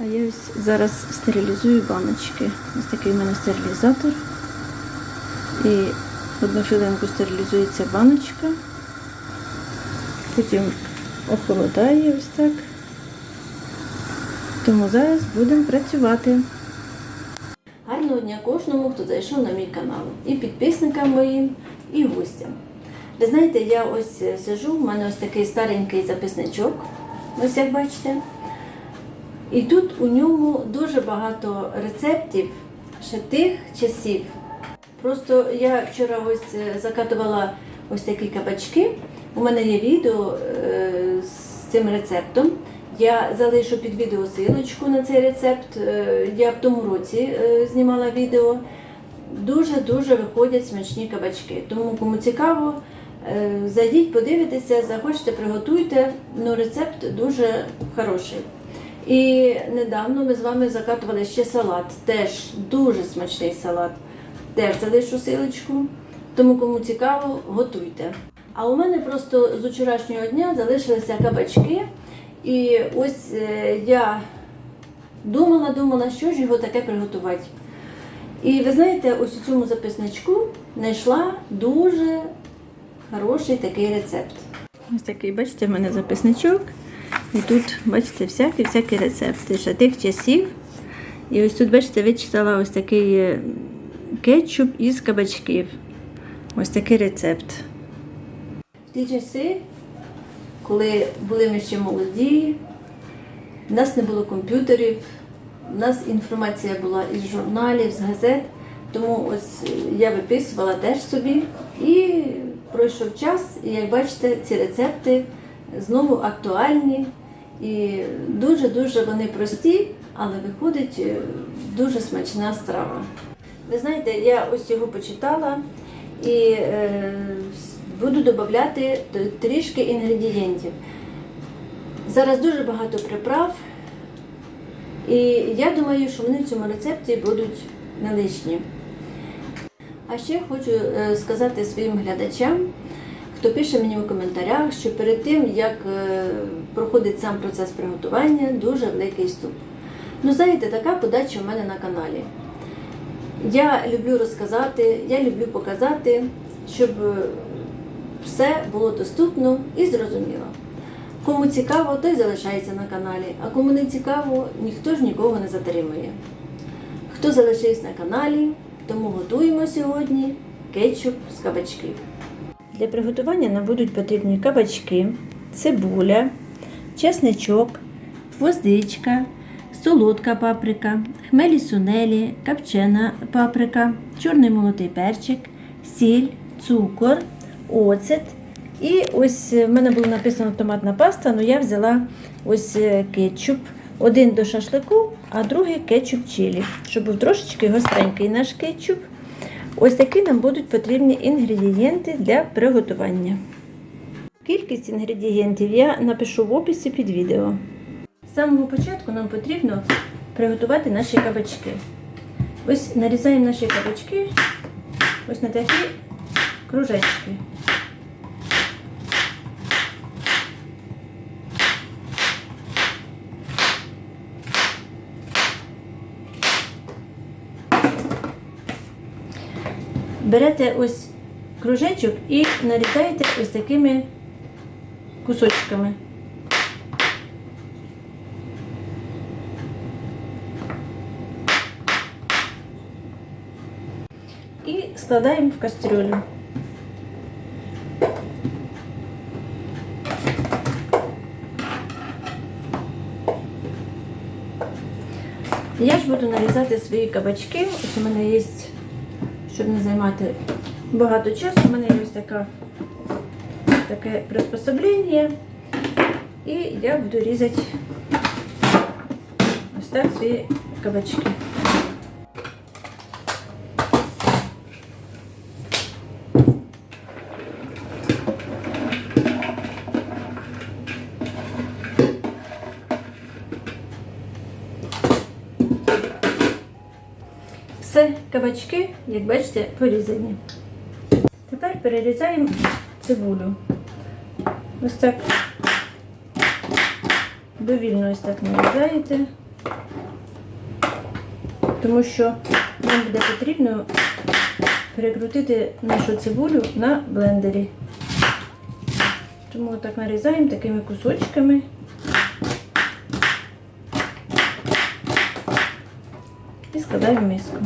А я ось зараз стерилізую баночки. Ось такий у мене стерилізатор. І одну хвилинку стерилізується баночка. Потім охолодає ось так. Тому зараз будемо працювати. Гарного дня кожному, хто зайшов на мій канал. І підписникам моїм, і гостям. Ви знаєте, я ось е, сижу, в мене ось такий старенький записничок, ось як бачите. І тут у ньому дуже багато рецептів ще тих часів. Просто я вчора ось е, закатувала ось такі кабачки. У мене є відео е, з цим рецептом. Я залишу під відео силочку на цей рецепт. Е, Я в тому році знімала відео. Дуже-дуже виходять смачні кабачки. Тому кому цікаво, зайдіть, подивитеся, захочете, приготуйте. Ну, рецепт дуже хороший. І недавно ми з вами закатували ще салат. Теж дуже смачний салат. Теж залишу силочку. Тому кому цікаво, готуйте. А у мене просто з вчорашнього дня залишилися кабачки. І ось е, я думала, думала, що ж його таке приготувати. І ви знаєте, ось у цьому записничку знайшла дуже хороший такий рецепт. Ось такий, бачите, в мене записничок. І тут, бачите, всякі-всякі рецепти ще тих часів. І ось тут, бачите, вичитала ось такий е, кетчуп із кабачків. Ось такий рецепт. В ті часи, коли були ми ще молоді, в нас не було комп'ютерів, у нас інформація була із журналів, з газет. Тому ось я виписувала теж собі. І пройшов час, і як бачите, ці рецепти знову актуальні. І дуже-дуже вони прості, але виходить е, дуже смачна страва. Ви знаєте, я ось його почитала і е, буду додати трішки інгредієнтів. Зараз дуже багато приправ, і я думаю, що вони в цьому рецепті будуть не лишні. А ще хочу е, сказати своїм глядачам, хто пише мені у коментарях, що перед тим, як е, проходить сам процес приготування, дуже великий ступ. Ну, знаєте, така подача в мене на каналі. Я люблю розказати, я люблю показати, щоб е, все було доступно і зрозуміло. Кому цікаво, той залишається на каналі, а кому не цікаво, ніхто ж нікого не затримує. Хто залишився на каналі, тому готуємо сьогодні кетчуп з кабачків. Для приготування нам будуть потрібні кабачки, цибуля, чесничок, гвоздичка, солодка паприка, хмелі сунелі, капчена паприка, чорний молотий перчик, сіль, цукор, оцет. І ось в мене було написано томатна паста, але я взяла ось е, кетчуп. Один до шашлику, а другий кетчуп чилі, щоб був трошечки гостренький наш кетчуп. Ось такі нам будуть потрібні інгредієнти для приготування. Кількість інгредієнтів я напишу в описі під відео. З самого початку нам потрібно приготувати наші кабачки. Ось нарізаємо наші кабачки ось на такі кружечки. Берете ось кружечок і нарізаєте ось такими кусочками. І складаємо в кастрюлю. Я ж буду нарізати свої кабачки. Ось у мене є, щоб не займати багато часу, у мене є ось така, таке приспособлення. І я буду різати ось так свої кабачки. Все, кабачки, як бачите, порізані. Тепер перерізаємо цибулю. Ось так довільно ось так нарізаєте. Тому що нам буде потрібно перекрутити нашу цибулю на блендері. Тому так нарізаємо такими кусочками. І складаємо миску.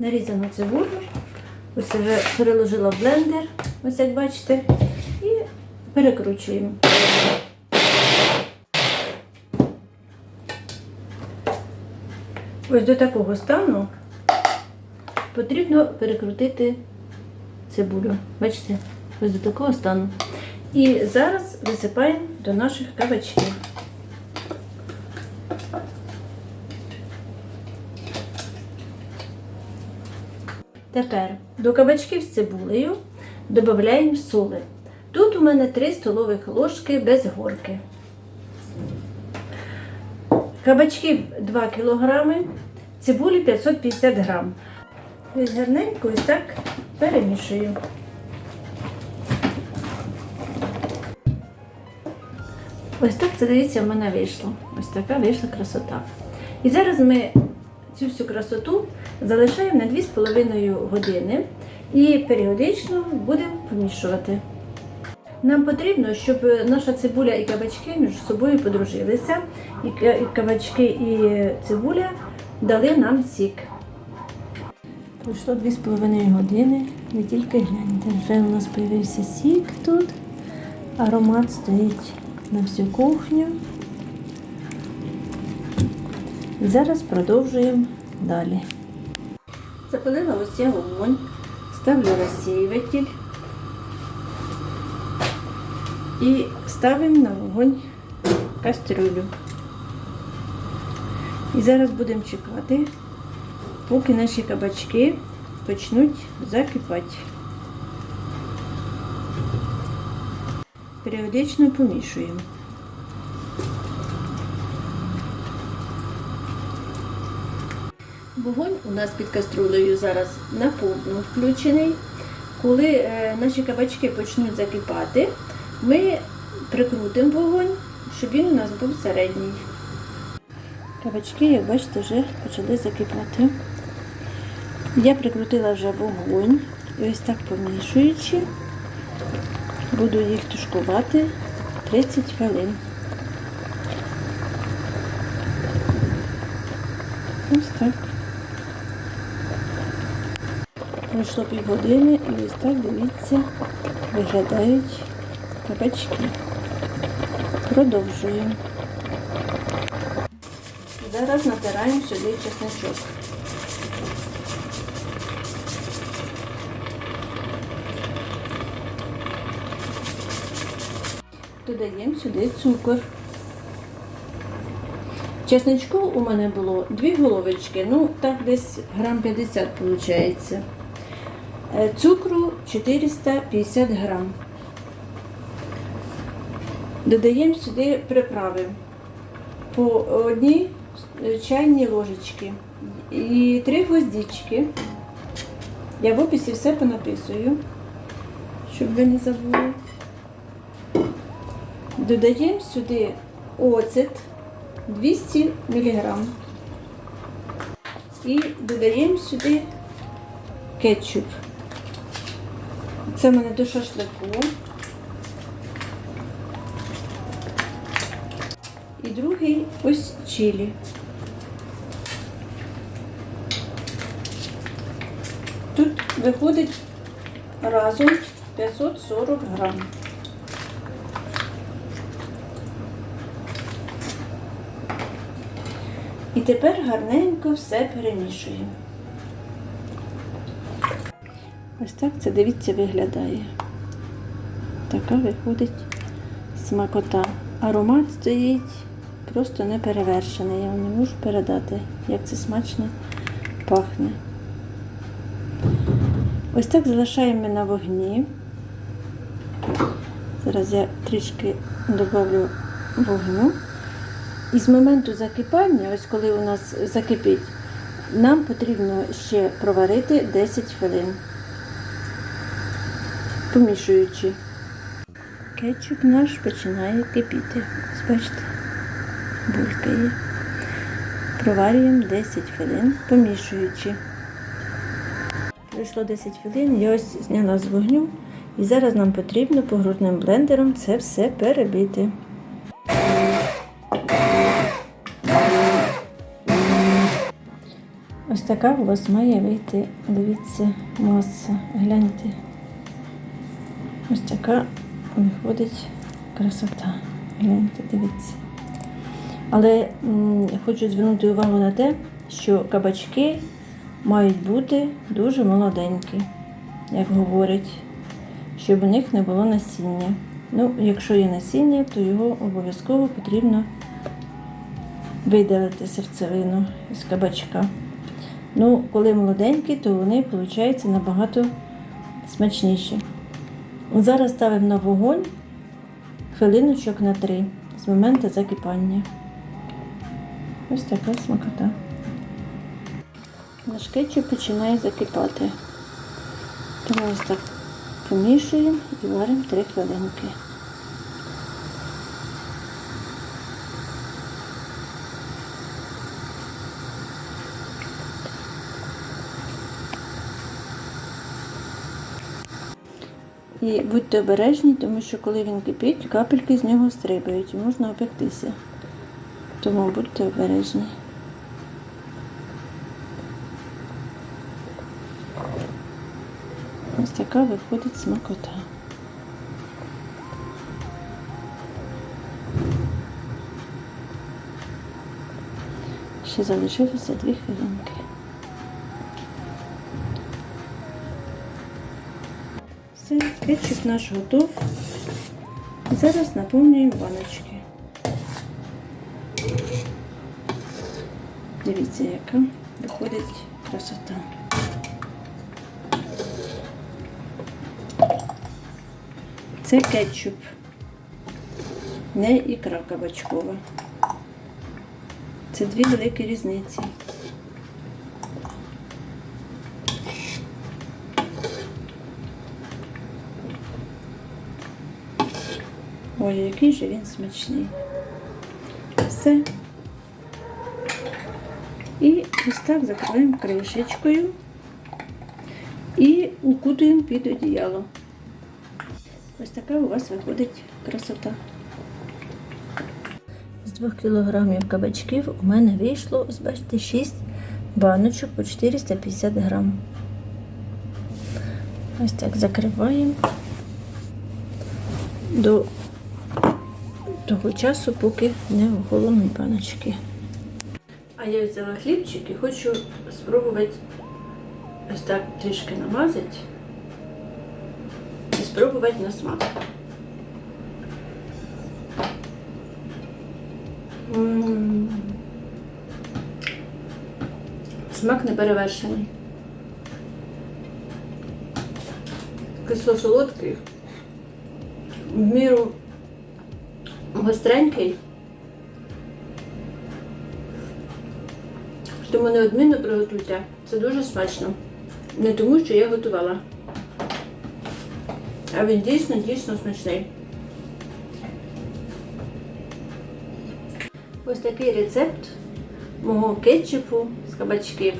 Нарізану цибулю. Ось вже переложила в блендер, ось як бачите, і перекручуємо. Ось до такого стану потрібно перекрутити цибулю. Бачите, ось до такого стану. І зараз висипаємо до наших кабачків. Тепер до кабачків з цибулею додаємо соли. Тут у мене 3 столових ложки без горки. Кабачків 2 кг, цибулі 550 г. Ось гарненько ось так перемішую. Ось так це дивіться, в мене вийшло. Ось така вийшла красота. І зараз ми цю всю красоту залишаємо на 2,5 години і періодично будемо помішувати. Нам потрібно, щоб наша цибуля і кабачки між собою подружилися, і кабачки і цибуля дали нам сік. Пройшло 2,5 години. Ви тільки гляньте, вже у нас з'явився сік тут. Аромат стоїть на всю кухню. Зараз продовжуємо далі. Запалила ось я вогонь, ставлю розсіюватель і ставимо на вогонь кастрюлю. І зараз будемо чекати, поки наші кабачки почнуть закипати. Періодично помішуємо. Вогонь у нас під каструлею зараз на повну включений. Коли е, наші кабачки почнуть закипати, ми прикрутимо вогонь, щоб він у нас був середній. Кабачки, як бачите, вже почали закипати. Я прикрутила вже вогонь і ось так помішуючи, буду їх тушкувати 30 хвилин. Ось так. Пройшло півгодини і ось так, дивіться, виглядають кабачки. Продовжуємо. Зараз натираємо сюди чесничок. Додаємо сюди цукор. Чесничку у мене було дві головочки, ну так десь грам 50 виходить. Е, Цукру 450 грам. Додаємо сюди приправи по одній чайній ложечки і три гвоздички. Я в описі все понаписую, щоб ви не забули. Додаємо сюди оцет 200 мг. І додаємо сюди кетчуп. Це в мене до шашлику. І другий ось чилі. Тут виходить разом 540 грам. І тепер гарненько все перемішуємо. Ось так це, дивіться, виглядає. Така виходить смакота. Аромат стоїть просто неперевершений. Я вам не можу передати, як це смачно пахне. Ось так залишаємо на вогні. Зараз я трішки додавлю вогню. І з моменту закипання, ось коли у нас закипить, нам потрібно ще проварити 10 хвилин, помішуючи. Кетчуп наш починає кипіти. Ось Бачите? булькає. Проварюємо 10 хвилин, помішуючи. Пройшло 10 хвилин, я ось зняла з вогню. І зараз нам потрібно погружним блендером це все перебити. Ось така у вас має вийти, дивіться, маса. Гляньте. Ось така виходить красота. Гляньте, дивіться. Але м, хочу звернути увагу на те, що кабачки мають бути дуже молоденькі, як говорять, щоб у них не було насіння. Ну, якщо є насіння, то його обов'язково потрібно видалити серцевину з кабачка. Ну, коли молоденькі, то вони, виходить, набагато смачніші. Зараз ставимо на вогонь хвилиночок на три з моменту закипання. Ось така смакота. Наш кетчуп починає закипати. Тому ось так помішуємо і варимо 3 хвилинки. І будьте обережні, тому що коли він кипить, капельки з нього стрибають і можна опектися. Тому будьте обережні. Ось така виходить смакота. Ще залишилося дві хвилинки. Кетчуп наш готов. Зараз наповнюємо баночки. Дивіться, яка виходить красота. Це кетчуп, не ікра кабачкова. Це дві великі різниці. Ой, який же він смачний. Все. І ось так закриваємо кришечкою і укутуємо під одіяло. Ось така у вас виходить красота. З 2 кілограмів кабачків у мене вийшло, ось бачите, 6 баночок по 450 грам. Ось так закриваємо до того часу, поки не охолонуть баночки. А я взяла хлібчик і хочу спробувати ось так трішки намазати і спробувати на смак. М. Смак неперевершений. Кисло-солодкий, в міру гостренький. Тому неодмінно приготуйте. Це дуже смачно. Не тому, що я готувала. А він дійсно, дійсно смачний. Ось такий рецепт мого кетчупу з кабачків.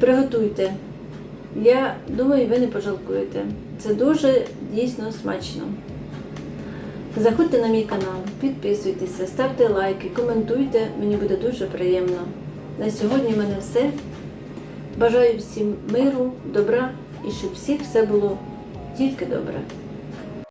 Приготуйте. Я думаю, ви не пожалкуєте. Це дуже дійсно смачно. Заходьте на мій канал, підписуйтеся, ставте лайки, коментуйте, мені буде дуже приємно. На сьогодні в мене все. Бажаю всім миру, добра і щоб всіх все було тільки добре.